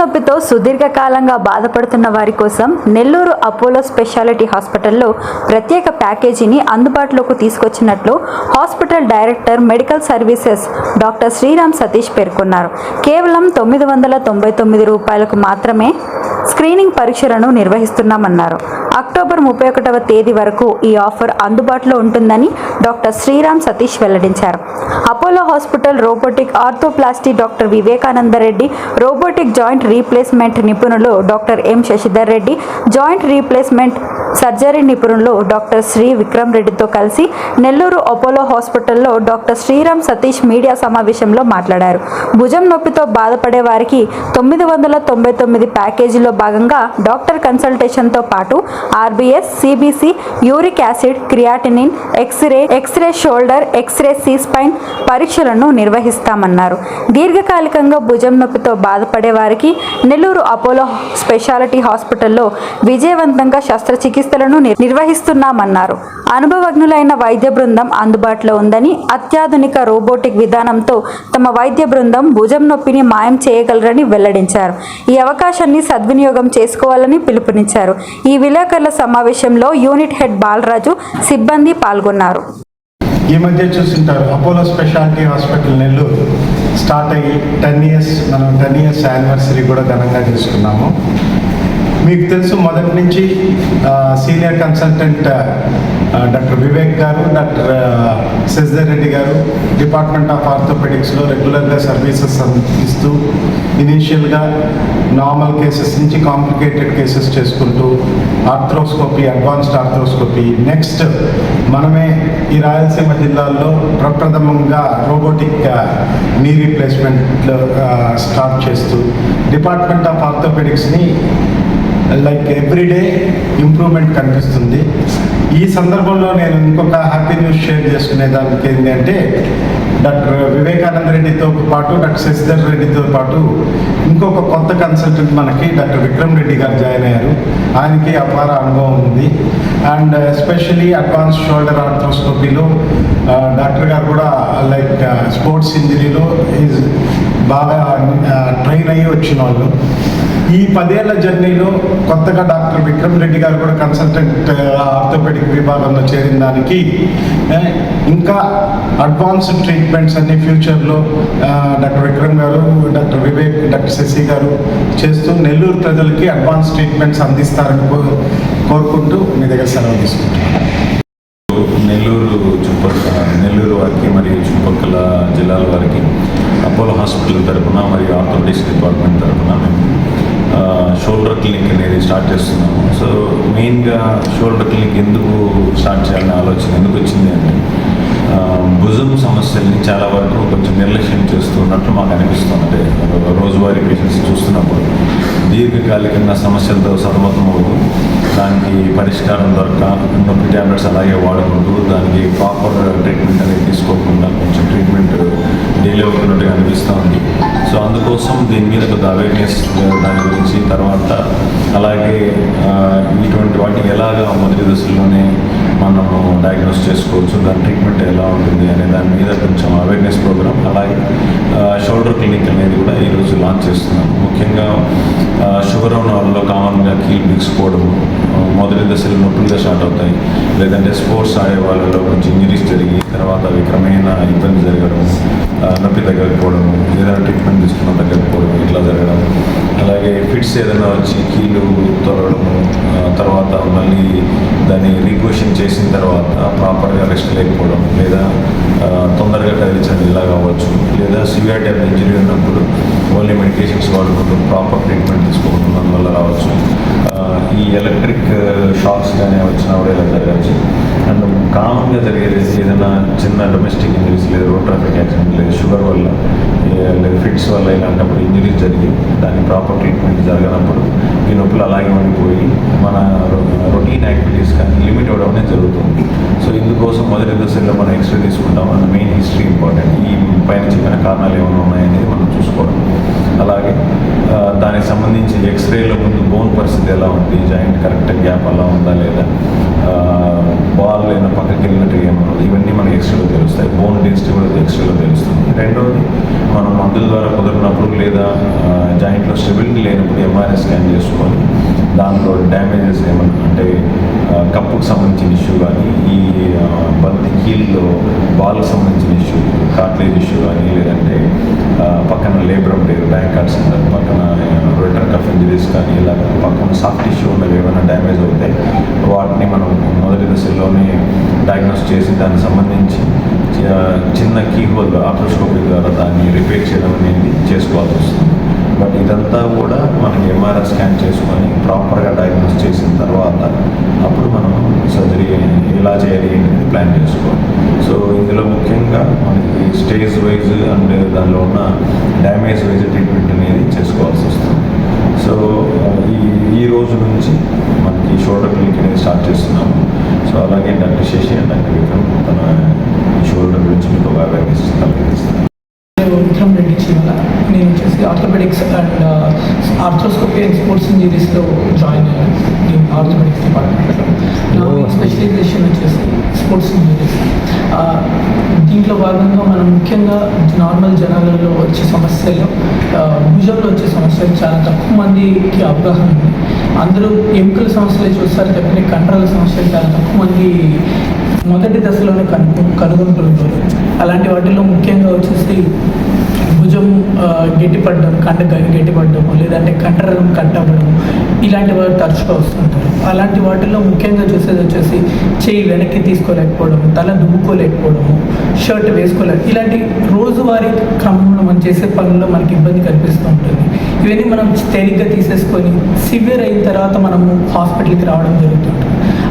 నొప్పితో సుదీర్ఘకాలంగా బాధపడుతున్న వారి కోసం నెల్లూరు అపోలో స్పెషాలిటీ హాస్పిటల్లో ప్రత్యేక ప్యాకేజీని అందుబాటులోకి తీసుకొచ్చినట్లు hospital director medical services doctor Sriram Satish పేర్కొన్నారు. కేవలం తొమ్మిది వందల తొంభై తొమ్మిది రూపాయలకు మాత్రమే స్క్రీనింగ్ పరీక్షలను నిర్వహిస్తున్నామన్నారు. అక్టోబర్ ముప్పై ఒకటవ తేదీ వరకు ఈ ఆఫర్ అందుబాటులో ఉంటుందని డాక్టర్ శ్రీరామ్ సతీష్ వెల్లడించారు. Apollo hospital robotic arthroplasty doctor Vivekananda Reddy robotic joint replacement నిపుణులు doctor M Sasidhar Reddy joint replacement surgery నిపుణులు డాక్టర్ శ్రీ విక్రమ్ రెడ్డితో కలిసి నెల్లూరు అపోలో హాస్పిటల్లో డాక్టర్ శ్రీరామ్ సతీష్ మీడియా సమావేశంలో మాట్లాడారు. భుజం నొప్పితో బాధపడే వారికి తొమ్మిది వందల తొంభై తొమ్మిది ప్యాకేజీలో భాగంగా డాక్టర్ కన్సల్టేషన్తో పాటు RBS CBC uric acid creatinine X-ray X-ray shoulder X-ray C spine పరీక్షలను నిర్వహిస్తామన్నారు. దీర్ఘకాలికంగా భుజం నొప్పితో బాధపడే వారికి నెల్లూరు అపోలో స్పెషాలిటీ హాస్పిటల్లో విజయవంతంగా శస్త్రచికిత్స చికిత్సలను నిర్వహిస్తున్నామన్నారు. అనుభవజ్ఞులైన వైద్య బృందం అందుబాటులో ఉందని అత్యాధునిక రోబోటిక్ విధానంతో తమ వైద్య బృందం భుజం నొప్పిని మాయం చేయగలరని వెల్లడించారు. ఈ అవకాశాన్ని సద్వినియోగం చేసుకోవాలని పిలుపునిచ్చారు. ఈ విలేకరుల సమావేశంలో యూనిట్ హెడ్ బాలరాజు సిబ్బంది పాల్గొన్నారు. ఈ మధ్య చూస్తుంటారు Apollo speciality hospital Nellore. Start అయ్యి టెన్ ఇయర్స్ మనం టెన్ ఇయర్స్ యానివర్సరీ కూడా ఘనంగా చేసుకున్నాము. మీకు తెలుసు మొదటి నుంచి సీనియర్ కన్సల్టెంట్ డాక్టర్ వివేక్ గారు డాక్టర్ శశిధర్ రెడ్డి గారు డిపార్ట్మెంట్ ఆఫ్ ఆర్థోపెడిక్స్లో రెగ్యులర్గా సర్వీసెస్ అందిస్తూ ఇనీషియల్గా నార్మల్ కేసెస్ నుంచి కాంప్లికేటెడ్ కేసెస్ చేసుకుంటూ ఆర్థ్రోస్కోపీ అడ్వాన్స్డ్ ఆర్థ్రోస్కోపీ నెక్స్ట్ మనమే ఈ రాయలసీమ జిల్లాల్లో ప్రప్రథమంగా రోబోటిక్ నీ రీప్లేస్మెంట్ స్టార్ట్ చేస్తూ డిపార్ట్మెంట్ ఆఫ్ ఆర్థోపెడిక్స్ని లైక్ ఎవ్రీడే ఇంప్రూవ్మెంట్ కనిపిస్తుంది. ఈ సందర్భంలో నేను ఇంకొక హ్యాపీ న్యూస్ షేర్ చేసుకునే దానికి ఏంటంటే డాక్టర్ వివేకానంద రెడ్డితో పాటు డాక్టర్ శశిధర్ రెడ్డితో పాటు ఇంకొక కొత్త కన్సల్టెంట్ మనకి డాక్టర్ విక్రమ్ రెడ్డి గారు జాయిన్ అయ్యారు. ఆయనకి అపార అనుభవం ఉంది. అండ్ ఎస్పెషలీ అడ్వాన్స్ షోల్డర్ ఆర్థ్రోస్కోపీలో డాక్టర్ గారు కూడా లైక్ స్పోర్ట్స్ ఇంజరీలో ఈజ్ బాగా ట్రైన్ అయ్యి వచ్చిన వాళ్ళు. ఈ పదేళ్ళ జర్నీలో కొత్తగా డాక్టర్ విక్రమ్ రెడ్డి గారు కూడా కన్సల్టెంట్ ఆర్థోపెడిక్ విభాగంలో చేరిన దానికి ఇంకా అడ్వాన్స్డ్ ట్రీట్మెంట్స్ అన్ని ఫ్యూచర్లో డాక్టర్ విక్రమ్ గారు డాక్టర్ వివేక్ డాక్టర్ శశి గారు చేస్తూ నెల్లూరు ప్రజలకి అడ్వాన్స్ ట్రీట్మెంట్స్ అందిస్తారని కోరుకుంటూ మీ దగ్గర సెలవు తీసుకుంటున్నాను. నెల్లూరు చుట్టుపక్కల నెల్లూరు వారికి మరియు చుట్టుపక్కల జిల్లాల వారికి అపోలో హాస్పిటల్ తరపున మరియు ఆర్థోపెడిక్స్ డిపార్ట్మెంట్ తరఫున మేము షోల్డర్ క్లినిక్ అనేది స్టార్ట్ చేస్తున్నాము. సో మెయిన్గా షోల్డర్ క్లినిక్ ఎందుకు స్టార్ట్ చేయాలనే ఆలోచన ఎందుకు వచ్చింది అంటే ఆ, సమస్యల్ని చాలా వరకు కొంచెం నిర్లక్ష్యం చేస్తున్నట్లు మాకు అనిపిస్తుంది రోజువారీ పేషెంట్స్ చూస్తున్నప్పుడు దీర్ఘకాలికంగా సమస్యలతో సతమతమవుతూ దానికి పరిష్కారం దొరక నొప్పి ట్యాబ్లెట్స్ అలాగే వాడుకుంటూ దానికి ప్రాపర్ ట్రీట్మెంట్ అనేది తీసుకోకుండా కొంచెం ట్రీట్మెంట్ డిలే అవుతున్నట్టుగా అనిపిస్తూ ఉంది. సో అందుకోసం దీని మీద కొంత అవేర్నెస్ దాని గురించి తర్వాత అలాగే ఇటువంటి వాటిని ఎలాగా మొదటి దశలోనే మనము డయాగ్నోస్ చేసుకోవచ్చు. దాని ట్రీట్మెంట్ ఎలా ఉంటుంది అనే దాని మీద కొంచెం అవేర్నెస్ ప్రోగ్రామ్ అలాగే షోల్డర్ క్లినిక్ అనేది కూడా ఈరోజు లాంచ్ చేస్తున్నాం ముఖ్యంగా షుగర్ ఉన్న వాళ్ళలో కామన్గా కీల్ బిగుసుకోవడం దశలు నొప్పులుగా స్టార్ట్ అవుతాయి. లేదంటే స్పోర్ట్స్ ఆడే వాళ్ళలో కొంచెం ఇంజరీస్ జరిగి తర్వాత అవి ఇబ్బంది జరగడం నొప్పి తగ్గకపోవడం ఏదైనా ట్రీట్మెంట్ తీసుకున్న తగ్గకపోవడం ఇట్లా జరగడం అలాగే ఫిట్స్ ఏదైనా వచ్చి కీళ్ళు తొలగడము తర్వాత మళ్ళీ దాన్ని రీక్వెషన్ చేసిన తర్వాత ప్రాపర్గా రెస్ట్ లేకపోవడం లేదా తొందరగా కదిలించడం ఇలా కావచ్చు. లేదా సివియర్ టైప్ ఇంజరీ ఉన్నప్పుడు ఓన్లీ మెడికేషన్స్ వాడుకుంటూ ప్రాపర్ ట్రీట్మెంట్ తీసుకోవడం వల్ల రావచ్చు. ఈ ఎలక్ట్రిక్ షాక్స్ కానీ వచ్చినా ఇలా జరగచ్చు. అండ్ కామన్గా జరిగేది ఏదైనా చిన్న డొమెస్టిక్ ఇంజరీస్ లేదు రోడ్ ట్రాఫిక్ యాక్సిడెంట్ లేదు షుగర్ వల్ల లేదు లేదా ఫిట్స్ వల్ల ఇలాంటప్పుడు ఇంజరీస్ జరిగి దాని ప్రాపర్ ట్రీట్మెంట్ జరగనప్పుడు ఈ నొప్పులు అలాగే ఉండిపోయి మన రొటీన్ యాక్టివిటీస్ కానీ లిమిట్ అవ్వడం అనేది జరుగుతుంది. సో ఇందుకోసం మొదటి దశలో మనం ఎక్స్రే తీసుకుంటాం. అండ్ మెయిన్ హిస్టరీ ఇంపార్టెంట్ ఈ పైన చెప్పిన కారణాలు ఏమైనా ఉన్నాయనేది మనం చూసుకోవడం. అలాగే దానికి సంబంధించి ఎక్స్రేలో ముందు బోన్ పరిస్థితి ఎలా ఉంది జాయింట్ కరెక్ట్ గ్యాప్ అలా ఉందా లేదా? బాల్ లేదా పక్కకి వెళ్ళినట్టు ఏమైనా ఇవన్నీ మనకి ఎక్స్ట్రాలో తెలుస్తాయి. బోన్ డెన్సిటీ కూడా ఎక్స్ట్రాలో తెలుస్తుంది. రెండోది మనం మందుల ద్వారా కుదిరినప్పుడు లేదా జాయింట్లో స్టెబిలిటీ లేనప్పుడు ఎంఆర్ఐ స్కాన్ చేసుకొని దాంట్లో డ్యామేజెస్ ఏమన్నా అంటే కప్పుకు సంబంధించిన ఇష్యూ కానీ ఈ బంతి కీల్లో బాల్కి సంబంధించిన ఇష్యూ కార్ట్లేజ్ ఇష్యూ కానీ లేదంటే పక్కన లేబర్ లేదు బ్యాంక్ కార్డ్స్ ఉంటారు పక్కన రొటర్ ఇంజరీస్ కానీ ఇలా పక్కన సాఫ్ట్ టిష్యూ ఉన్నవి ఏమైనా డ్యామేజ్ అవుతాయి వాటిని మనం మొదటి దశలోనే డయాగ్నోస్ చేసి దానికి సంబంధించి చిన్న కీహోల్ ఆప్రోస్కోపీ ద్వారా దాన్ని రిపేర్ చేయడం అనేది చేసుకోవాల్సి వస్తుంది. బట్ ఇదంతా కూడా మనకి ఎంఆర్ఐ స్కాన్ చేసుకొని ప్రాపర్గా డయాగ్నోస్ చేసిన తర్వాత అప్పుడు మనం సర్జరీ ఎలా చేయాలి అనేది ప్లాన్ చేసుకోవాలి. సో ఇందులో ముఖ్యంగా మనకి స్టేజ్ వైజ్ అండ్ దానిలో ఉన్న డ్యామేజ్ వైజ్ ట్రీట్మెంట్ అనేది చేసుకోవాల్సి వస్తుంది. సో ఈ ఈ రోజు నుంచి మనకి షోల్డర్ క్లినిక్ అనేది స్టార్ట్ చేస్తున్నాము. సో అలాగే doctor Sasi and doctor Vikram తన ఈ షోల్డర్ గురించి మీకు ఒక అవేర్నెస్ కలిగిస్తారు విక్రమ్ రెడ్డి చీమల. నేను వచ్చేసి orthopaedics and arthroscopy and sports ఇంజరీస్లో join అయ్యాను. ఆర్థోపెడిక్స్ డిపార్ట్మెంట్లో నా స్పెషలైజేషన్ వచ్చేసి స్పోర్ట్స్ uh, దీంట్లో భాగంగా మనం ముఖ్యంగా నార్మల్ జనాలలో వచ్చే సమస్యలు uh, భుజంలో వచ్చే సమస్యలు చాలా తక్కువ మందికి అవగాహన ఉంది. అందరూ ఎముకల సమస్యలు చూస్తారు తప్పితే కండరాల సమస్యలు చాలా తక్కువ మంది మొదటి దశలోనే కను కనుగొంటుంటారు. అలాంటి వాటిలో ముఖ్యంగా వచ్చేసి భుజం గట్టిపడడం కండ గట్టిపడడం లేదంటే కంటరం కట్టబడడం ఇలాంటి వారు తరచుగా వస్తుంటారు. అలాంటి వాటిల్లో ముఖ్యంగా చూసేది వచ్చేసి చేయి వెనక్కి తీసుకోలేకపోవడం తల దువ్వుకోలేకపోవడము షర్ట్ వేసుకోలేక ఇలాంటి రోజువారీ క్రమంలో మనం చేసే పనుల్లో మనకి ఇబ్బంది కనిపిస్తూ ఉంటుంది. ఇవన్నీ మనం తేలిగ్గా తీసేసుకొని సివియర్ అయిన తర్వాత మనము హాస్పిటల్కి రావడం జరుగుతుంది.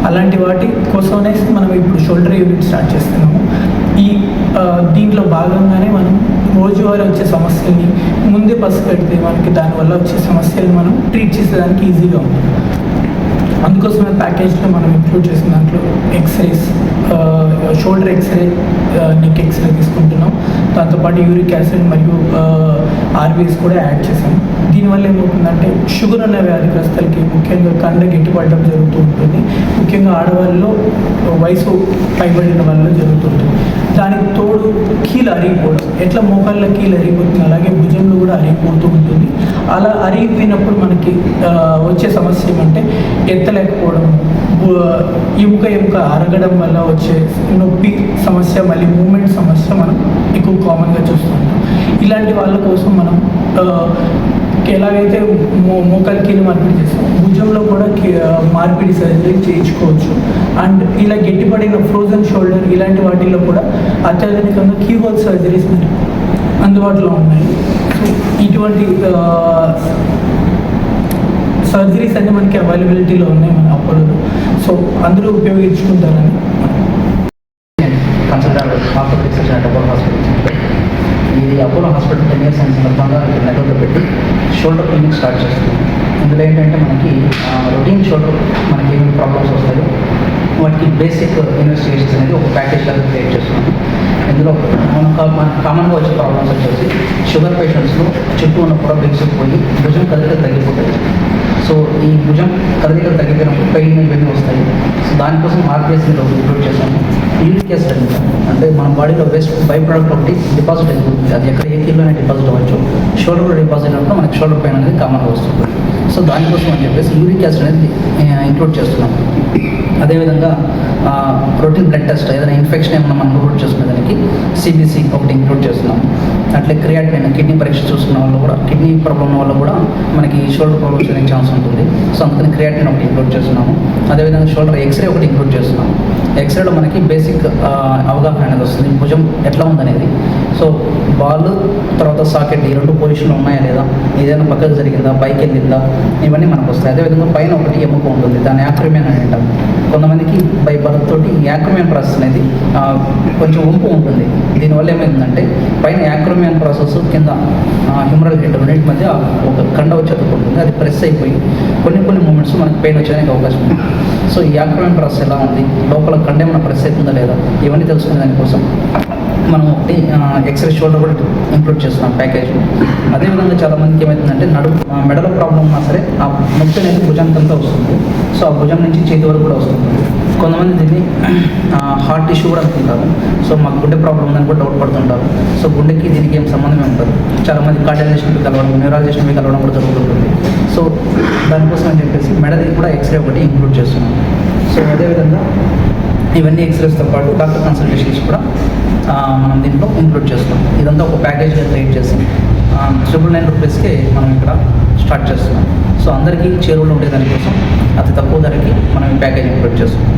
అలాంటి వాటి కోసమనేసి మనం ఇప్పుడు షోల్డర్ యూనిట్ స్టార్ట్ చేస్తున్నాము. ఈ దీంట్లో భాగంగానే మనం రోజువారీ వచ్చే సమస్యల్ని ముందే పసిగడితే మనకి దానివల్ల వచ్చే సమస్యలు మనం ట్రీట్ చేసేదానికి ఈజీగా ఉంటుంది. అందుకోసమే ప్యాకేజ్లో మనం ఇంక్లూడ్ చేసిన దాంట్లో x-rays shoulder x-ray neck x-ray తీసుకుంటున్నాం. దాంతోపాటు యూరిక్ యాసిడ్ మరియు ఆర్బీఎస్ కూడా యాడ్ చేసాం దీనివల్ల ఏమవుతుందంటే షుగర్ అనే వ్యాధిగ్రస్తులకి ముఖ్యంగా కండ గట్టిపడడం జరుగుతూ ఉంటుంది. ముఖ్యంగా ఆడవాళ్ళలో వయసు పైబడిన వాళ్ళలో జరుగుతుంటుంది దానికి తోడు కీలు అరిగిపోవడం. ఎట్లా మోకాళ్ళ కీలు అరిగిపోతుంది అలాగే భుజంలో కూడా అరిగిపోతూ ఉంటుంది. అలా అరిగిపోయినప్పుడు మనకి వచ్చే సమస్య ఏమంటే ఎత్తలేకపోవడం ఎముక ఎముక అరగడం వల్ల వచ్చే నొప్పి సమస్య మళ్ళీ మూమెంట్ సమస్య మనం ఎక్కువ కామన్గా చూస్తుంటాం. ఇలాంటి వాళ్ళ కోసం మనం ఎలాగైతే మో మోకాలు కీలు మార్పిడి చేస్తాం భుజంలో కూడా మార్పిడి సర్జరీ చేయించుకోవచ్చు. అండ్ ఇలా గట్టిపడిన ఫ్రోజన్ షోల్డర్ ఇలాంటి వాటిల్లో కూడా అత్యాధునికంగా కీహోల్ సర్జరీస్ అందుబాటులో ఉన్నాయి. ఇటువంటి సర్జరీస్ అన్నీ మనకి అవైలబిలిటీలో ఉన్నాయి మన అప్పుడు సో అందరూ ఉపయోగించుకుంటారని అపోలో హాస్పిటల్ టెన్ ఇయర్స్ అయిన సందర్భంగా నెట్వర్క్ పెట్టి షోల్డర్ క్లినిక్ స్టార్ట్ చేస్తున్నాం ఇందులో ఏంటంటే మనకి రొటీన్ షోల్డర్ మనకి ఏమేమి ప్రాబ్లమ్స్ వస్తాయో వాటికి బేసిక్ ఇన్వెస్టిగేషన్స్ అనేది ఒక ప్యాకేజ్ లాగా క్రియేట్ చేస్తున్నాం ఇందులో మనం కామన్గా వచ్చే ప్రాబ్లమ్స్ వచ్చేసి షుగర్ పేషెంట్స్లో చుట్టూ ఉన్న పొర బిగిసిపోయి భుజం కదలికలు తగ్గిపోతాయి. సో ఈ భుజం కదలికలు తగ్గిపోయినప్పుడు పెయిన్ ఇవన్నీ వస్తాయి. సో దానికోసం ఆర్బిఎస్ ఇంక్లూడ్ చేశాము యూరిక్ యాసిడ్ అంటే మన బాడీలో వేస్ట్ బై ప్రోడక్ట్ ఒకటి డిపాజిట్ అయిపోతుంది అది ఎక్కడ ఏ కిలోనే డిపాజిట్ అవ్వచ్చు. షోల్డర్ కూడా డిపాజిట్ అవ్వడం మనకి షోల్డర్ పెయిన్ అనేది కామన్గా వస్తుంది. సో దానికోసం అని చెప్పేసి యూరిక్ యాసిడ్ అనేది ఇంక్లూడ్ చేస్తున్నాం. అదేవిధంగా ప్రోటీన్ బ్లడ్ టెస్ట్ ఏదైనా ఇన్ఫెక్షన్ ఏమైనా మనం ఇంక్లూడ్ చేసుకునే దానికి సిబిసి ఒకటి ఇంక్లూడ్ చేస్తున్నాం. అట్లే క్రియాటిన్ కిడ్నీ పరీక్ష చూసుకున్న వాళ్ళు కూడా కిడ్నీ ప్రాబ్లం వల్ల కూడా మనకి షోల్డర్ ప్రాబ్లమ్స్ అనే ఛాన్స్ ఉంటుంది. సో అందుకని క్రియాటిన్ ఒకటి ఇంక్లూడ్ చేస్తున్నాము. అదేవిధంగా షోల్డర్ ఎక్స్రే ఒకటి ఇంక్లూడ్ చేస్తున్నాము. ఎక్స్రేలో మనకి బేసిక్ అవగాహన అనేది వస్తుంది. భుజం ఎట్లా ఉందనేది. సో బాల్ తర్వాత సాకెట్ ఈ రెండు పొజిషన్లు ఉన్నాయా లేదా? ఏదైనా పక్కకు జరిగిందా? పైకి వెళ్ళిందా? ఇవన్నీ మనకు వస్తాయి. అదేవిధంగా పైన ఒకటి ఎముక ఉంటుంది. దాన్ని యాక్రమేన్ అని అంటాం కొంతమందికి బై బర్త్ తోటి యాక్రమేన్ ప్రాసెస్ అనేది కొంచెం వంపు ఉంటుంది. దీనివల్ల ఏమైందంటే పైన యాక్రమేన్ ప్రాసెస్ కింద హ్యూమరల్ హెడ్ రెండింటి మధ్య ఒక కండ వచ్చేటప్పుడు ఉంటుంది. అది ప్రెస్ అయిపోయి కొన్ని కొన్ని మూమెంట్స్ మనకి పెయిన్ వచ్చేదానికి అవకాశం ఉంది. సో ఈ యాక్రమేన్ ప్రాసెస్ ఎలా ఉంది? లోపల కండ ఏమైనా ప్రెస్ అవుతుందా లేదా? ఇవన్నీ తెలుసుకునే దానికోసం. మనం ఒకటి ఎక్స్రే షోల్డర్ కూడా ఇంక్లూడ్ చేస్తున్నాం ప్యాకేజ్ అదేవిధంగా చాలా మందికి ఏమవుతుందంటే నడు ఆ, మెడలో ప్రాబ్లం ఉన్నా సరే ఆ ముక్తి అనేది భుజానికంతా వస్తుంది. సో ఆ భుజం నుంచి చేతి వరకు కూడా వస్తుంది. కొంతమంది దీన్ని హార్ట్ ఇష్యూ కూడా అనుకుంటారు సో మాకు గుండె ప్రాబ్లం ఉందని కూడా డౌట్ పడుతుంటారు. సో గుండెకి దీనికి ఏం సంబంధం ఉండదు. చాలామంది కార్డియాలజిస్ట్కి కలవడం న్యూరాలజిస్ట్కి కలవడం కూడా జరుగుతుంటుంది. సో దానికోసం అని చెప్పేసి మెడది కూడా ఎక్స్రే ఒకటి ఇంక్లూడ్ చేస్తున్నాం. సో అదేవిధంగా ఇవన్నీ ఎక్స్రేస్తో పాటు డాక్టర్ కన్సల్టేషన్స్ కూడా మనం దీంట్లో ఇంక్లూడ్ చేస్తున్నాం. ఇదంతా ఒక ప్యాకేజ్గా క్రియేట్ చేసి ట్రిపుల్ నైన్ రూపీస్కే మనం ఇక్కడ స్టార్ట్ చేస్తున్నాం. సో అందరికీ చేరువలో ఉండే దానికోసం అతి తక్కువ ధరకి మనం ఈ ప్యాకేజ్ ఇంక్లూడ్ చేస్తున్నాం.